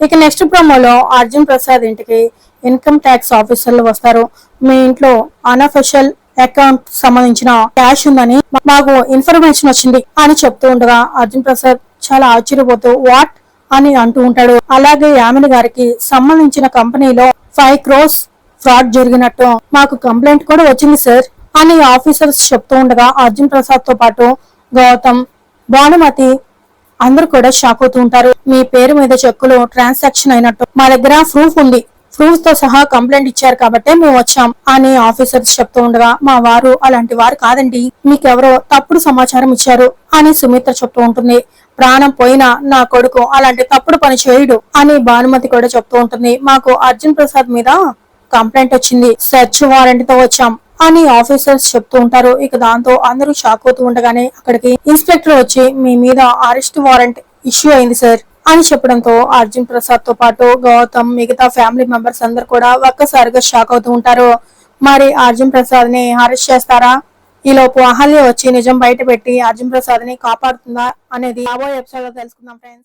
ఇక నెక్స్ట్ ప్రోమోలో అర్జున్ ప్రసాద్ ఇంటికి ఇన్కమ్ ట్యాక్స్ ఆఫీసర్లు వస్తారు. మీ ఇంట్లో అన్అఫిషియల్ అకౌంట్ సంబంధించిన క్యాష్ ఉందని మాకు ఇన్ఫర్మేషన్ వచ్చింది అని చెప్తూ ఉండగా అర్జున్ ప్రసాద్ చాలా ఆశ్చర్యపోతూ వాట్ అని అంటూ ఉంటాడు. అలాగే యామిని గారికి సంబంధించిన కంపెనీలో ఫైవ్ క్రోస్ ఫ్రాడ్ జరిగినట్టు మాకు కంప్లైంట్ కూడా వచ్చింది సార్ అని ఆఫీసర్స్ చెప్తూ ఉండగా అర్జున్ ప్రసాద్తో పాటు గౌతమ్ భానుమతి అందరూ కూడా షాక్ అవుతూ ఉంటారు. మీ పేరు మీద చెక్కులు ట్రాన్సాక్షన్ అయినట్టు. మా దగ్గర ప్రూఫ్ ఉంది. ప్రూఫ్తో సహా కంప్లైంట్ ఇచ్చారు కాబట్టే మేము వచ్చాం అని ఆఫీసర్స్ చెప్తూ ఉండగా మా వారు అలాంటి వారు కాదండి. మీకెవరో తప్పుడు సమాచారం ఇచ్చారు అని సుమిత్ర చెప్తూ ఉంటుంది. ప్రాణం పోయినా నా కొడుకు అలాంటి తప్పుడు పని చేయడు అని భానుమతి కూడా చెప్తూ ఉంటుంది. మాకు అర్జున్ ప్రసాద్ మీద కంప్లైంట్ వచ్చింది. సెర్చ్ వారెంట్తో వచ్చాం. అని ఆఫీసర్స్ చెప్తూ ఉంటారు. ఇక దాంతో అందరూ షాక్ అవుతూ ఉండగానే అక్కడికి ఇన్స్పెక్టర్ వచ్చి మీ మీద అరెస్ట్ వారెంట్ ఇష్యూ అయింది సార్ అని చెప్పడంతో అర్జున్ ప్రసాద్తో పాటు గౌతమ్ మిగతా ఫ్యామిలీ మెంబర్స్ అందరు కూడా ఒక్కసారిగా షాక్ అవుతూ ఉంటారు. మరి అర్జున్ ప్రసాద్ని అరెస్ట్ చేస్తారా? ఈ లోపు అహల్య వచ్చి నిజం బయట పెట్టి అర్జున్ ప్రసాద్ని కాపాడుతుందా? అనేది రాబోయే ఎపిసోడ్లో తెలుసుకుందాం ఫ్రెండ్స్